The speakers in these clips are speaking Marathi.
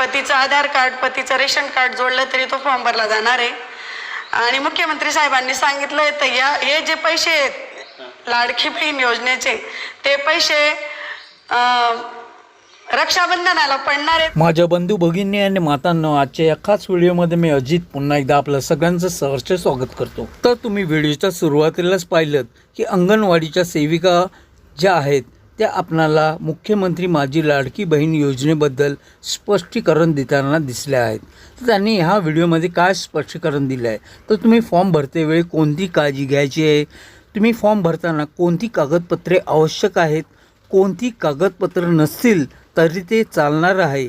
पतीचं आधार कार्ड पतीचं रेशन कार्ड जोडलं तरी तो फॉर्म भरला जाणार आहे. आणि मुख्यमंत्री साहेबांनी सांगितलंय तर या हे जे पैसे आहेत लाडकी बहीण योजनेचे ते पैसे रक्षाबंधनाला पडणार आहेत. माझ्या बंधू भगिनी आणि मातांना आजच्या या खास व्हिडिओमध्ये मी अजित पुन्हा एकदा आपलं सगळ्यांचं सहर्ष स्वागत करतो. तर तुम्ही व्हिडिओच्या सुरुवातीलाच पाहिलं की अंगणवाडीच्या सेविका ज्या आहेत त्या आपणाला मुख्यमंत्री माझी लाडकी बहीण योजनेबद्दल स्पष्टीकरण देताना दिसल्या आहेत. तर त्यांनी ह्या व्हिडिओमध्ये काय स्पष्टीकरण दिलं आहे तर तुम्ही फॉर्म भरतेवेळी कोणती काळजी घ्यायची आहे? तुम्ही फॉर्म भरताना कोणती कागदपत्रे आवश्यक आहेत? कोणती कागदपत्र नसतील तरी ते चालणार आहे.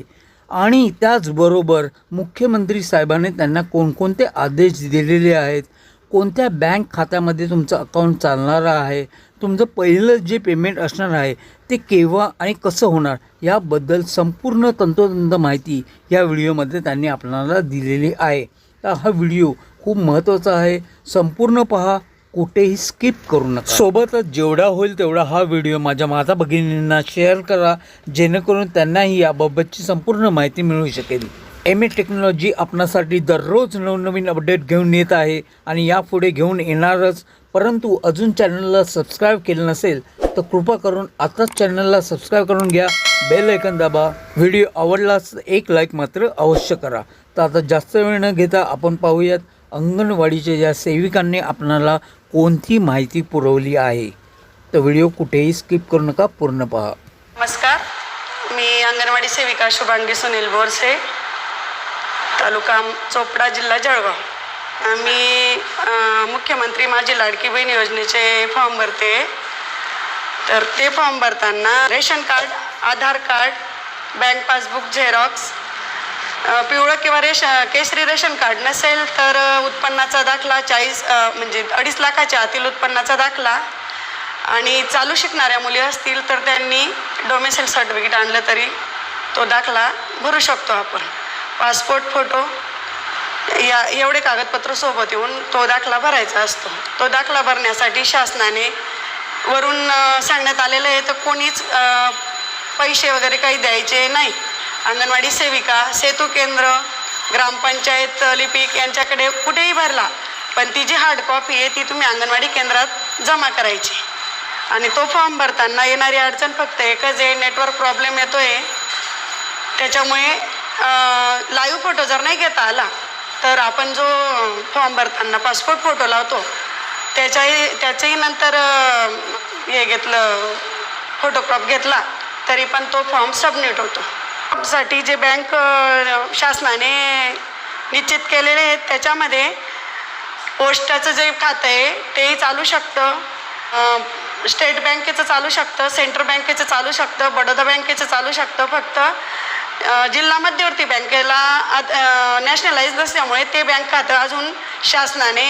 आणि त्याचबरोबर मुख्यमंत्री साहेबांनी त्यांना कोणकोणते आदेश दिलेले आहेत? कोणत्या बँक खात्यामध्ये तुमचं अकाउंट चालणार आहे? तुमचं पहिलं जे पेमेंट असणार आहे ते केव्हा आणि कसं होणार याबद्दल संपूर्ण तंतोतंत माहिती या व्हिडिओमध्ये त्यांनी आपल्याला दिलेली आहे. तर हा व्हिडिओ खूप महत्त्वाचा आहे. संपूर्ण पहा कुठेही स्किप करू नका. सोबतच जेवढा होईल तेवढा हा व्हिडिओ माझ्या माता भगिनींना शेअर करा जेणेकरून त्यांनाही याबाबतची संपूर्ण माहिती मिळू शकेल. एम ए टेक्नॉलॉजी आपणासाठी दररोज नवनवीन अपडेट घेऊन येत आहे आणि यापुढे घेऊन येणारच परंतु अजून चॅनलला सबस्क्राईब केलं नसेल तर कृपा करून आताच चॅनलला सबस्क्राईब करून घ्या. बेल ऐकन दाबा. व्हिडिओ आवडलाच एक लाईक मात्र अवश्य करा. तर आता जास्त वेळ न घेता आपण पाहूयात अंगणवाडीच्या या सेविकांनी आपणाला कोणती माहिती पुरवली आहे. तर व्हिडिओ कुठेही स्किप करू नका पूर्ण पहा. नमस्कार. मी अंगणवाडी सेविका शुभांगी सुनील बोरसे तालुका चोपडा जिल्हा जळगाव. मी मुख्यमंत्री माझी लाडकी बहीण योजनेचे फॉर्म भरते. तर ते फॉर्म भरताना ration card Aadhaar card bank passbook xerox पिवळं किंवा रेश केसरी रेशन कार्ड नसेल तर उत्पन्नाचा दाखला चाळीस म्हणजे अडीच लाखाच्या आतील उत्पन्नाचा दाखला आणि चालू शिकणाऱ्या मुली असतील तर त्यांनी डोमेसेल सर्टिफिकेट आणलं तरी तो दाखला भरू शकतो आपण. पासपोर्ट फोटो या एवढे कागदपत्र सोबत येऊन तो दाखला भरायचा असतो. तो दाखला भरण्यासाठी शासनाने वरून सांगण्यात आलेलं आहे तर कोणीच पैसे वगैरे काही द्यायचे नाही. अंगणवाडी सेविका सेतू केंद्र ग्रामपंचायत लिपिक यांच्याकडे कुठेही भरला पण ती जी हार्ड कॉपी आहे ती तुम्ही अंगणवाडी केंद्रात जमा करायची. आणि तो फॉर्म भरताना येणारी अडचण फक्त एकच आहे नेटवर्क प्रॉब्लेम येतो आहे त्याच्यामुळे लाईव्ह फोटो जर नाही घेता आला तर आपण जो फॉर्म भरताना पासपोर्ट फोटो लावतो त्याच्याही त्याचंही नंतर हे घेतलं फोटोक्रॉप घेतला तरी पण तो फॉर्म सबमिट होतो. साठी जे बँक शासनाने निश्चित केलेले आहेत त्याच्यामध्ये पोस्टाचं जे खातं आहे तेही चालू शकतं. स्टेट बँकेचं चालू शकतं सेंट्रल बँकेचं चालू शकतं बडोदा बँकेचं चालू शकतं फक्त जिल्हा मध्यवर्ती बँकेला नॅशनलाइज नसल्यामुळे ते बँक खातं अजून शासनाने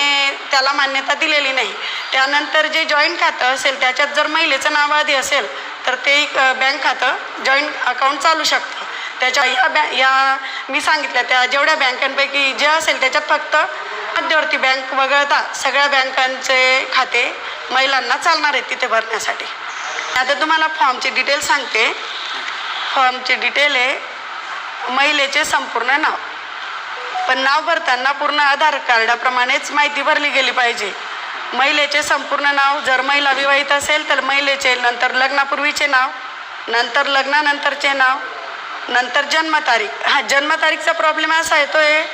त्याला मान्यता दिलेली नाही. त्यानंतर जे जॉईंट खातं असेल त्याच्यात जर महिलेचं नाव आधी असेल तर ते एक, बँक खातं जॉईंट अकाउंट चालू शकतं. त्याच्या या बॅ या मी सांगितल्या त्या जेवढ्या बँकांपैकी जे असेल त्याच्यात फक्त मध्यवर्ती बँक वगळता सगळ्या बँकांचे खाते महिलांना चालणार आहेत तिथे भरण्यासाठी. आता तुम्हाला फॉर्मची डिटेल सांगते. फॉर्मची डिटेल आहे. महिलेचे संपूर्ण नाव. पण नाव भरताना पूर्ण आधार कार्डाप्रमाणेच माहिती भरली गेली पाहिजे. महिलेचे संपूर्ण नाव जर महिला विवाहित असेल तर महिलेचे नंतर लग्नापूर्वीचे नाव नंतर लग्नानंतरचे नाव नंतर जन्मतारीख. हा जन्मतारीखचा प्रॉब्लेम असा येतो आहे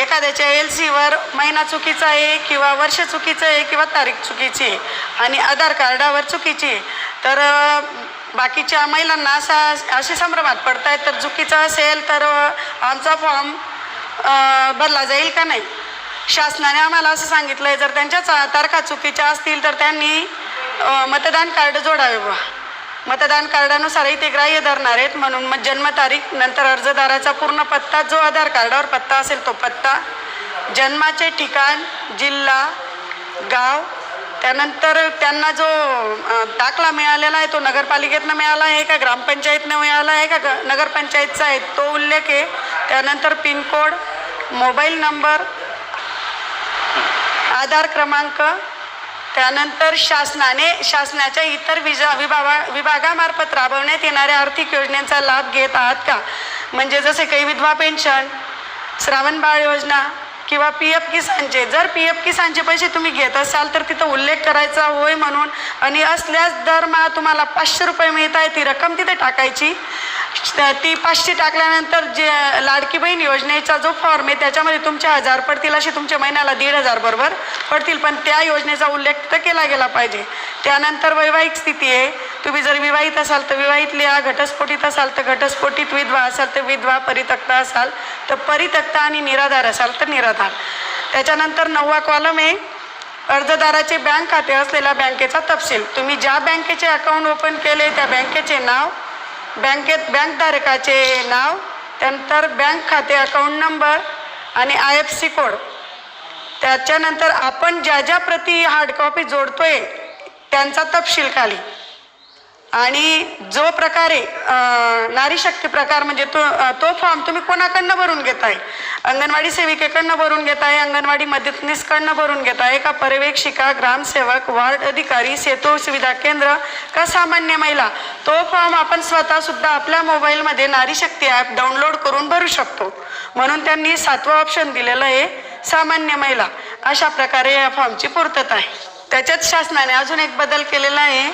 एखाद्याच्या एल सीवर महिना चुकीचा आहे किंवा वर्ष चुकीचं आहे किंवा तारीख चुकीची आहे आणि आधार कार्डावर चुकीची आहे. तर बाकीच्या महिलांना असा असे संभ्रमात पडतायत तर चुकीचं असेल तर आमचा फॉर्म भरला जाईल का नाही? शासनाने आम्हाला असं सांगितलं आहे जर त्यांच्या तारखा चुकीच्या असतील तर त्यांनी मतदान कार्ड जोडावे बा मतदान कार्डानुसारही ते ग्राह्य धरणार आहेत म्हणून मग जन्मतारीख नंतर अर्जदाराचा पूर्ण पत्ता जो आधार कार्डावर पत्ता असेल तो पत्ता जन्माचे ठिकाण जिल्हा गाव त्यानंतर त्यांना जो दाखला मिळालेला आहे तो नगरपालिकेतनं मिळाला आहे का ग्रामपंचायतनं मिळाला आहे का ग- नगरपंचायतचा आहे तो उल्लेख आहे. त्यानंतर पिनकोड मोबाईल नंबर आधार क्रमांक त्यानंतर शासनाने शासनाच्या इतर विजा विभागा विभागामार्फत राबवण्यात येणाऱ्या आर्थिक योजनेचा लाभ घेत आहात का? म्हणजे जसे काही विधवा पेन्शन श्रावण बाळ योजना किंवा पी एफ किसानचे. जर पी एफ किसानचे पैसे तुम्ही घेत असाल तर तिथं उल्लेख करायचा होय म्हणून. आणि असल्यास दरमहा तुम्हाला पाचशे रुपये मिळत आहे ती रक्कम तिथे टाकायची. ती पाचशे टाकल्यानंतर जे लाडकी बहीण योजनेचा जो फॉर्म आहे त्याच्यामध्ये तुमचे हजार पडतील असे तुमच्या महिन्याला दीड हजार बरोबर पडतील. पण त्या योजनेचा उल्लेख तर केला गेला पाहिजे. त्यानंतर वैवाहिक स्थिती आहे. तुम्ही जर विवाहित असाल तर विवाहित लिहा असाल तर घटस्फोटीत विधवा असाल तर विधवा परितक्ता असाल तर परितक्ता आणि निराधार असाल तर निराधार. त्याच्यानंतर नववा कॉलम आहे अर्जदाराचे बँक खाते असलेल्या बँकेचा तपशील. तुम्ही ज्या बँकेचे अकाउंट ओपन केले त्या बँकेचे नाव बँकेत बँकधारकाचे नाव त्यानंतर बँक खाते अकाउंट नंबर आणि आय एफ सी कोड त्याच्यानंतर आपण ज्या ज्या प्रती हार्ड कॉपी जोडतोय त्यांचा तपशील खाली. आणि जो प्रकारे नारी शक्ती प्रकार म्हणजे तो तो फॉर्म तुम्ही कोणाकडनं भरून घेताय? अंगणवाडी सेविकेकडनं भरून घेताय अंगणवाडी मदतनीसकडनं भरून घेताय? का पर्यवेक्षिका ग्रामसेवक वार्ड अधिकारी सेतू सुविधा केंद्र का सामान्य महिला? तो फॉर्म आपण स्वतः सुद्धा आपल्या मोबाईलमध्ये नारी शक्ती ॲप डाउनलोड करून भरू शकतो. म्हणून त्यांनी सातवं ऑप्शन दिलेलं आहे सामान्य महिला. अशा प्रकारे या फॉर्मची पूर्तता आहे. त्याच्यात शासनाने अजून एक बदल केलेला आहे.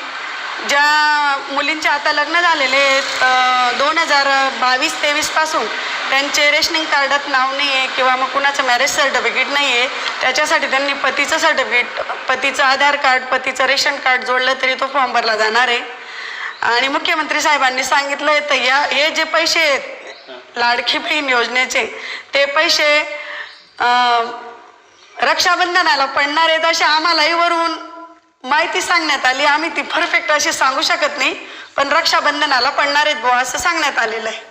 ज्या मुलींचे आता लग्न झालेले आहेत दोन हजार बावीस तेवीसपासून त्यांचे रेशनिंग कार्डात नाव नाही आहे किंवा मग कुणाचं मॅरेज सर्टिफिकेट नाही आहे त्याच्यासाठी त्यांनी पतीचं सर्टिफिकेट पतीचं आधार कार्ड पतीचं रेशन कार्ड जोडलं तरी तो फॉर्म भरला जाणार आहे. आणि मुख्यमंत्री साहेबांनी सांगितलं आहे तर या हे जे पैसे आहेत लाडकी बहीण योजनेचे ते पैसे रक्षाबंधनाला पडणार आहेत असे आम्हालाही वरून माहिती सांगण्यात आली. आम्ही ती परफेक्ट अशी सांगू शकत नाही पण रक्षाबंधनाला पडणार आहेत बुवा असं सांगण्यात आलेलं आहे.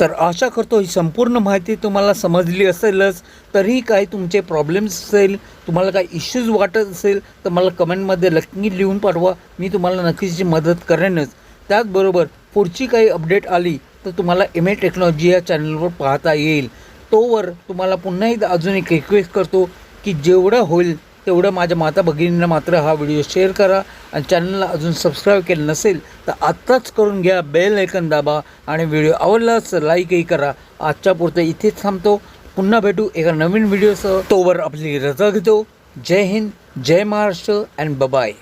तर आशा करतो ही संपूर्ण माहिती तुम्हाला समजली असेलच तरीही काही तुमचे प्रॉब्लेम्स असेल तुम्हाला काही इश्यूज वाटत असेल तर मला कमेंटमध्ये नक्की लिहून पाठवा. मी तुम्हाला नक्कीच मदत करेनच. त्याचबरोबर पुढची काही अपडेट आली तर तुम्हाला एम ए टेक्नॉलॉजी या चॅनलवर पाहता येईल. तोवर तुम्हाला पुन्हा एकदा अजून एक रिक्वेस्ट करतो. की जेवढं होईल तेवढं माझ्या माता भगिनींना मात्र हा व्हिडिओ शेअर करा आणि चॅनलला अजून सबस्क्राईब केलं नसेल तर आत्ताच करून घ्या बेल ऐकन दाबा आणि व्हिडिओ आवडलाच लाईकही करा. आजच्या पुरतं इथेच थांबतो. पुन्हा भेटू एका नवीन व्हिडिओसह तोवर आपली रजा घेतो. Jai Hind Jai Maharashtra and bye bye